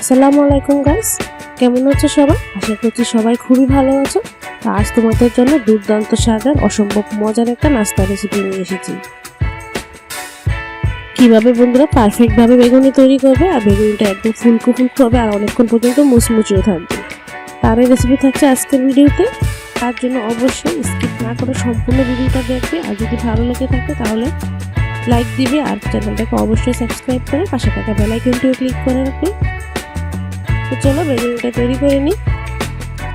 আসসালামু আলাইকুম গাইস কেমন আছো সবাই? আশা করছি সবাই খুবই ভালো আছো। তো আজ তোমাদের জন্য দুর্দান্ত স্বাদের, অসম্ভব মজার একটা নাস্তা রেসিপি নিয়ে এসেছি। কীভাবে বন্ধুরা পারফেক্ট ভাবে বেগুনি তৈরি করবে আর বেগুনিটা একদম ফুলকো ফুলকো হবে আর অনেকক্ষণ পর্যন্ত মুচমুচেও থাকবে। তার এই রেসিপি থাকছে আজকের ভিডিওতে। তার জন্য অবশ্যই স্কিপ না করে সম্পূর্ণ ভিডিওটা দেখবে। আর যদি ভালো লেগে থাকে তাহলে লাইক দিবে আর চ্যানেলটাকে অবশ্যই সাবস্ক্রাইব করে পাশে থাকা বেল আইকনটিও ক্লিক করে রাখবে। তো চলো, বেগুনিটা তৈরি করে নিই।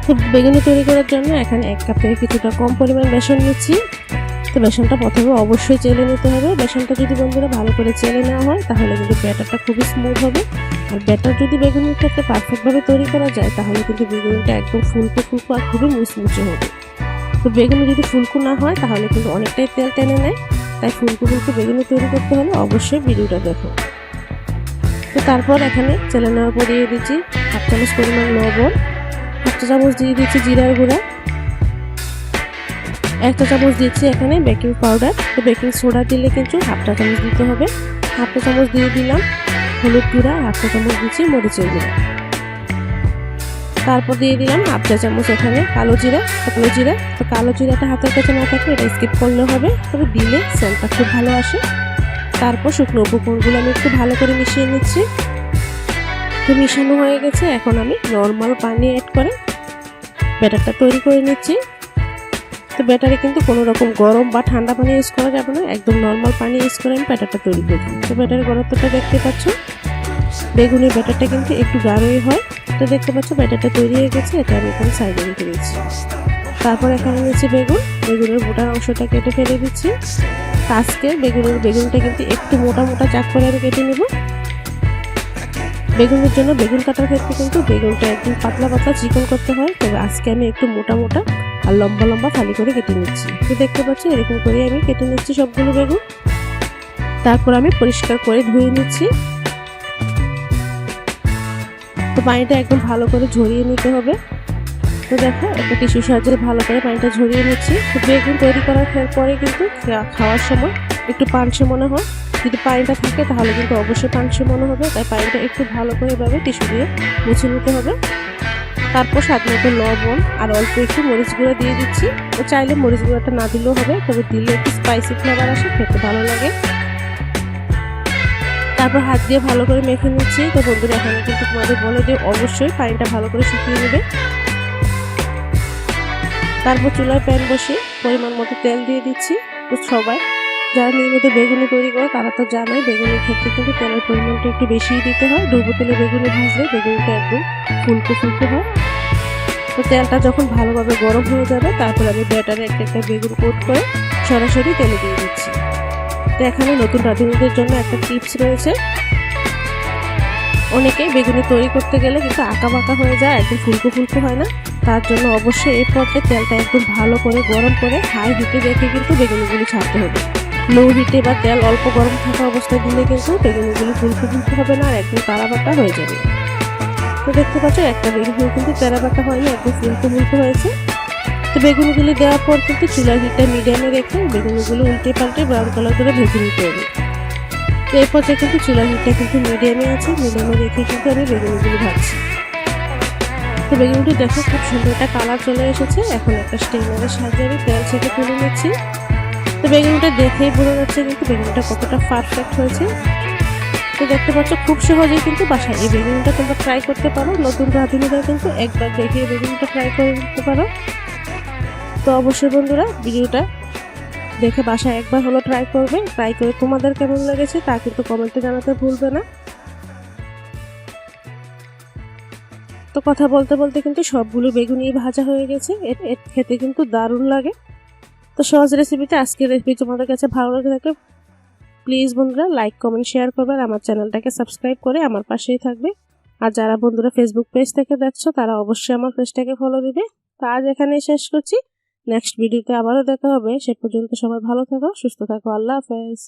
তো বেগুনি তৈরি করার জন্য এখানে এক কাপ থেকে কিছুটা কম পরিমাণ বেসন নিচ্ছি। তো বেসনটা প্রথমে অবশ্যই চেলে নিতে হবে। বেসনটা যদি বন্ধুরা ভালো করে চেলে নেওয়া হয়, তাহলে কিন্তু ব্যাটারটা খুবই স্মুথ হবে। আর ব্যাটার যদি বেগুনির ক্ষেত্রে পারফেক্টভাবে তৈরি করা যায়, তাহলে কিন্তু বেগুনটা একদম ফুলকো ফুলকো আর খুবই মুচমুচে হবে। তো বেগুনি যদি ফুলকো না হয়, তাহলে কিন্তু অনেকটাই তেল টেনে নেয়। তাই ফুলকো ফুলকো বেগুনি তৈরি করতে হলে অবশ্যই ভিডিওটা দেখো। তো তারপর এখানে চেলে নেওয়ার পর দিয়ে দিচ্ছি চামচ পরিমাণ লবণ চা চামচ দিয়ে দিচ্ছি জিরার গুঁড়া। একটা চামচ দিচ্ছি এখানে বেকিং পাউডার। তো বেকিং সোডা দিলে কিন্তু হাফটা চামচ দিতে হবে। হাফটা চামচ দিয়ে দিলাম হলুদ গুঁড়া, হাফটা চামচ দিচ্ছি মরিচের গুঁড়া। তারপর দিয়ে দিলাম হাফ চা চামচ এখানে কালো জিরা কালো জিরা। তো কালো জিরাটা হাতের কাছে না থাকলে এটা স্কিপ করলে হবে, তবে দিলে সেন্টটা খুব ভালো আসে। তারপর শুকনো উপকরণগুলো আমি একটু ভালো করে মিশিয়ে নিচ্ছি। তো মিশানো হয়ে গেছে, এখন আমি নর্মাল পানি অ্যাড করে ব্যাটারটা তৈরি করে নিচ্ছি। তো ব্যাটারে কিন্তু কোনো রকম গরম বা ঠান্ডা পানি ইউজ করা যাবে না, একদম নর্মাল পানি ইউজ করে আমি ব্যাটারটা তৈরি করি তো ব্যাটারের গরত্বটা দেখতে পাচ্ছ? বেগুনের ব্যাটারটা কিন্তু একটু গাঢ়ই হয়। তো দেখতে পাচ্ছ ব্যাটারটা তৈরি হয়ে গেছে, এটা আমি এখানে সাইডে রেখে দিচ্ছি। তারপর এখানে নিচ্ছি বেগুন। বেগুনের মোটার অংশটা কেটে ফেলে দিচ্ছি। আজকে বেগুনের, বেগুনটা কিন্তু একটু মোটা মোটা চাক করে আমি কেটে নেব। বেগুনের জন্য বেগুন কাটার ক্ষেত্রে কিন্তু বেগুনটা একদম পাতলা পাতলা চিকন করতে হয়। তবে আজকে আমি একটু মোটা মোটা আর লম্বা লম্বা ফালি করে কেটে নিচ্ছি। তো দেখতে পাচ্ছি এরকম করে আমি কেটে নিচ্ছি সবগুলো বেগুন। তারপর আমি পরিষ্কার করে ধুয়ে নিচ্ছি। তো পানিটা একদম ভালো করে ঝরিয়ে নিতে হবে। তো দেখো, একটা টিস্যু সাহায্যে ভালো করে পানিটা ঝরিয়ে নিচ্ছি। তো বেগুন তৈরি করার পরে কিন্তু খাওয়ার সময় একটু পানসে মনে হয়। যদি পানিটা থাকে, তাহলে কিন্তু অবশ্যই পানসে মনে হবে। তাই পানিটা একটু ভালো করে এভাবে টিস্যু দিয়ে মুছে নিতে হবে। তারপর স্বাদ মতো লবণ আর অল্প একটু মরিচ গুঁড়ো দিয়ে দিচ্ছি। তো চাইলে মরিচ গুঁড়োটা না দিলেও হবে, তবে দিলে একটু স্পাইসি ফ্লেভার আসে, খেতে ভালো লাগে। তারপর হাত দিয়ে ভালো করে মেখে নিচ্ছি। তো বন্ধুরা, এখানে কিন্তু তোমাদের বলে দিয়ে অবশ্যই পানিটা ভালো করে শুকিয়ে নেবে। তারপর চুলায় প্যান বসে পরিমাণ মতো তেল দিয়ে দিচ্ছি। তো সবাই যারা নিয়মিত বেগুনি তৈরি করে, তারা তো জানাই বেগুনির ক্ষেত্রে কিন্তু তেলের পরিমাণটা একটু বেশিই দিতে হয়। ডুবো তেলে বেগুনি ভাজলে বেগুনিটা একদম ফুলকো ফুলকো হয়। তো তেলটা যখন ভালোভাবে গরম হয়ে যাবে, তারপর আমি ব্যাটারে একটা একটা বেগুন কোট করে সরাসরি তেলে দিয়ে দিচ্ছি। তো এখানে নতুন রাঁধুনিদের জন্য একটা টিপস রয়েছে। অনেকেই বেগুনি তৈরি করতে গেলে কিন্তু আঁকা বাঁকা হয়ে যায়, একদম ফুলকো ফুলকো হয় না। তার জন্য অবশ্যই এই পর্যায়ে তেলটা একদম ভালো করে গরম করে হাই হিটে রেখে কিন্তু বেগুনিগুলি ছাড়তে হবে। লো হিটে বা তেল অল্প গরম থাকা অবস্থায় দিলে কিন্তু বেগুনিগুলি ফুলকো ফুলকো হবে না, আর একদম তারা বাটা হয়ে যাবে। তো দেখতে পাচ্ছ, একটা বেগুনি কিন্তু তেরা বাটা হয়নি, একদম ফুলকো ফুলকো হয়েছে। তো বেগুনগুলি দেওয়ার পর কিন্তু চুলার হিটটা মিডিয়ামে রেখে বেগুনগুলো উল্টে পাল্টে ব্রাউন কালার করে ভেজে নিতে হবে। তো এই পর্যায়ে কিন্তু চুলার হিটটা কিন্তু মিডিয়ামে আছে, মিডিয়ামে রেখে কিন্তু আমি বেগুনগুলি ভাজছি। তো বেগুনটি দেখো, খুব সুন্দর একটা কালার চলে এসেছে। এখন একটা স্টেনারের সাহায্যে আমি তেল ছেঁকে তুলে নিচ্ছি। তো বেগুনটা দেখেই বোঝা যাচ্ছে কিন্তু বেগুনটা কতটা পারফেক্ট হয়েছে। তো দেখতে পাচ্ছ, খুব সহজেই কিন্তু বাসায় এই বেগুনটা তোমরা ট্রাই করতে পারো। নতুন রাঁধুনিরা কিন্তু একবার দেখে এই বেগুনটা ট্রাই করে নিতে পারো। তো অবশ্যই বন্ধুরা, ভিডিওটা দেখে বাসায় একবার হলো ট্রাই করবে। ট্রাই করে তোমাদের কেমন লেগেছে তা কিন্তু কমেন্টে জানাতে ভুলবে না। তো কথা বলতে বলতে কিন্তু সবগুলো বেগুনই ভাজা হয়ে গেছে। খেতে কিন্তু দারুণ লাগে। তো সহজ রেসিপিটা আজকের রেসিপি তোমাদের কাছে ভালো লেগে থাকে প্লিজ বন্ধুরা লাইক কমেন্ট শেয়ার করবে আর আমার চ্যানেলটাকে সাবস্ক্রাইব করে আমার পাশেই থাকবে। আর যারা বন্ধুরা ফেসবুক পেজ থেকে দেখছ, তারা অবশ্যই আমার পেজটাকে ফলো দিবে। তো আজ এখানেই শেষ করছি। নেক্সট ভিডিওতে আবারও দেখা হবে। সে পর্যন্ত সবাই ভালো থাকো, সুস্থ থাকো। আল্লাহ হাফেজ।